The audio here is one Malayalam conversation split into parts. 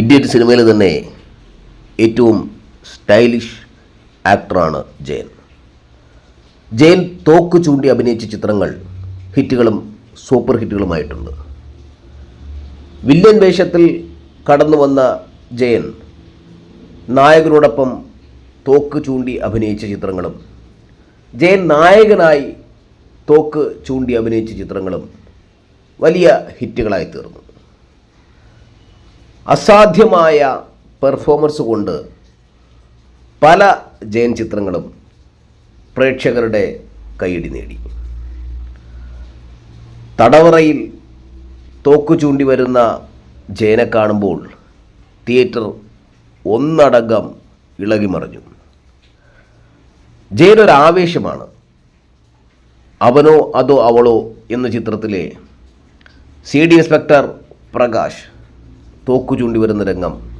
ഇന്ത്യൻ സിനിമയിൽ തന്നെ ഏറ്റവും സ്റ്റൈലിഷ് ആക്ടറാണ് ജയൻ. ജയൻ തോക്ക് ചൂണ്ടി അഭിനയിച്ച ചിത്രങ്ങൾ ഹിറ്റുകളും സൂപ്പർ ഹിറ്റുകളുമായിട്ടുണ്ട്. വില്ലൻ വേഷത്തിൽ കടന്നു വന്ന ജയൻ നായകനോടൊപ്പം തോക്ക് ചൂണ്ടി അഭിനയിച്ച ചിത്രങ്ങളും ജയൻ നായകനായി തോക്ക് ചൂണ്ടി അഭിനയിച്ച ചിത്രങ്ങളും വലിയ ഹിറ്റുകളായി തീർന്നു. അസാധ്യമായ പെർഫോമൻസ് കൊണ്ട് പല ജയൻ ചിത്രങ്ങളും പ്രേക്ഷകരുടെ കൈയടി നേടി. തടവറയിൽ തോക്കു ചൂണ്ടി വരുന്ന ജയനെ കാണുമ്പോൾ തിയേറ്റർ ഒന്നടങ്കം ഇളകിമറിഞ്ഞു. ജയൻ ഒരു ആവേശമാണ്. അവനോ അതോ അവളോ എന്ന ചിത്രത്തിലെ സി ഡി ഇൻസ്പെക്ടർ പ്രകാശ് തോക്കു ചൂണ്ടി വരുന്ന രംഗം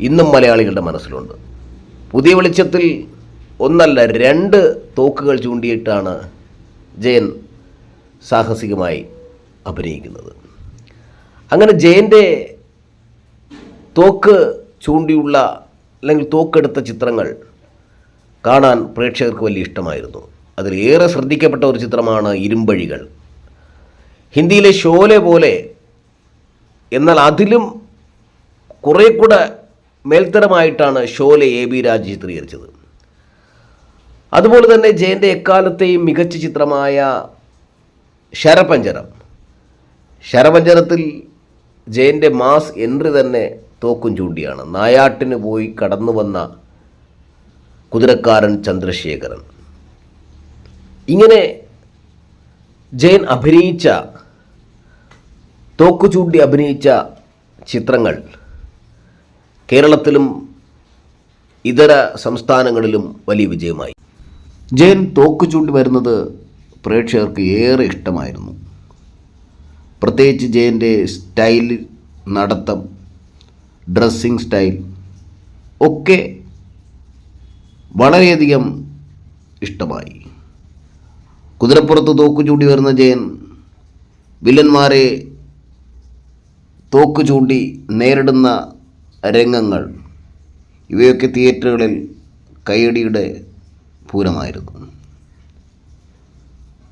ഇന്നും മലയാളികളുടെ മനസ്സിലുണ്ട്. പുതിയ വെളിച്ചത്തിൽ ഒന്നല്ല രണ്ട് തോക്കുകൾ ചൂണ്ടിയിട്ടാണ് ജയൻ സാഹസികമായി അഭിനയിക്കുന്നത്. അങ്ങനെ ജയന്റെ തോക്ക് ചൂണ്ടിയുള്ള അല്ലെങ്കിൽ തോക്കെടുത്ത ചിത്രങ്ങൾ കാണാൻ പ്രേക്ഷകർക്ക് വലിയ ഇഷ്ടമായിരുന്നു. അതിലേറെ ശ്രദ്ധിക്കപ്പെട്ട ഒരു ചിത്രമാണ് ഇരുമ്പഴികൾ. ഹിന്ദിയിലെ ഷോലെ പോലെ എന്നാൽ അതിലും കുറേ കൂടെ മേൽത്തരമായിട്ടാണ് ഷോലെ എ ബി രാജ് ചിത്രീകരിച്ചത്. അതുപോലെ തന്നെ ജയന്റെ എക്കാലത്തെയും മികച്ച ചിത്രമായ ശരപഞ്ചരം. ശരപഞ്ചരത്തിൽ ജയന്റെ മാസ് എൻട്രി തന്നെ തോക്കും ചൂണ്ടിയാണ്. നായാട്ടിന് പോയി കടന്നു വന്ന കുതിരക്കാരൻ ചന്ദ്രശേഖരൻ. ഇങ്ങനെ ജയൻ അഭിനയിച്ച തോക്കു ചൂണ്ടി അഭിനയിച്ച ചിത്രങ്ങൾ കേരളത്തിലും ഇതര സംസ്ഥാനങ്ങളിലും വലിയ വിജയമായി. ജയൻ തോക്കു ചൂണ്ടി വരുന്നത് പ്രേക്ഷകർക്ക് ഏറെ ഇഷ്ടമായിരുന്നു. പ്രത്യേകിച്ച് ജയന്റെ സ്റ്റൈൽ നടത്തം ഡ്രസ്സിങ് സ്റ്റൈൽ ഒക്കെ വളരെയധികം ഇഷ്ടമായി. കുതിരപ്പുറത്ത് തോക്കു ചൂണ്ടി വരുന്ന ജയൻ വില്ലന്മാരെ തോക്ക് ചൂണ്ടി നേരിടുന്ന രംഗങ്ങൾ ഇവയൊക്കെ തിയേറ്ററുകളിൽ കൈയടിയുടെ പൂരമായിരുന്നു.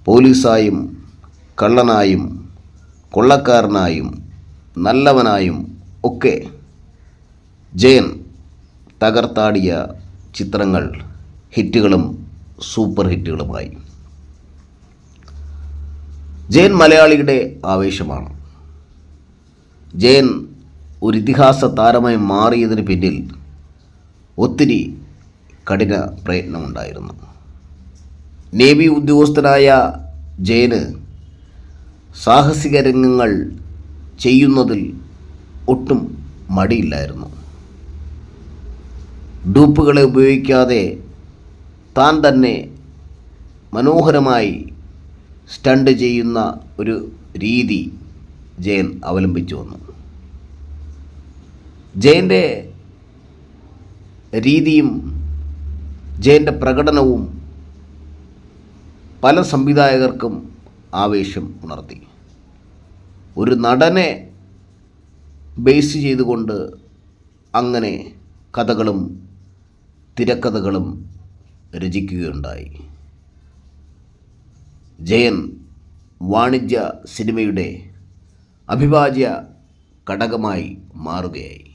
പോലീസായും കള്ളനായും കൊള്ളക്കാരനായും നല്ലവനായും ഒക്കെ ജയൻ തകർത്താടിയ ചിത്രങ്ങൾ ഹിറ്റുകളും സൂപ്പർ ഹിറ്റുകളുമായി. ജയൻ മലയാളിയുടെ ആവേശമാണ്. ജയൻ ഒരു ഇതിഹാസ താരമായി മാറിയതിന് പിന്നിൽ ഒത്തിരി കഠിന പ്രയത്നമുണ്ടായിരുന്നു. നേവി ഉദ്യോഗസ്ഥനായ ജയന് സാഹസിക രംഗങ്ങൾ ചെയ്യുന്നതിൽ ഒട്ടും മടിയില്ലായിരുന്നു. ഡൂപ്പുകളെ ഉപയോഗിക്കാതെ താൻ തന്നെ മനോഹരമായി സ്റ്റണ്ട് ചെയ്യുന്ന ഒരു രീതി ജയൻ അവലംബിച്ചു വന്നു. ജയന്റെ രീതിയും ജയന്റെ പ്രകടനവും പല സംവിധായകർക്കും ആവേശം ഉണർത്തി. ഒരു നടനെ ബേസ് ചെയ്തുകൊണ്ട് അങ്ങനെ കഥകളും തിരക്കഥകളും രചിക്കുകയുണ്ടായി. ജയൻ വാണിജ്യ സിനിമയുടെ അഭിവാജ്യ ഘടകമായി മാറുകയായി.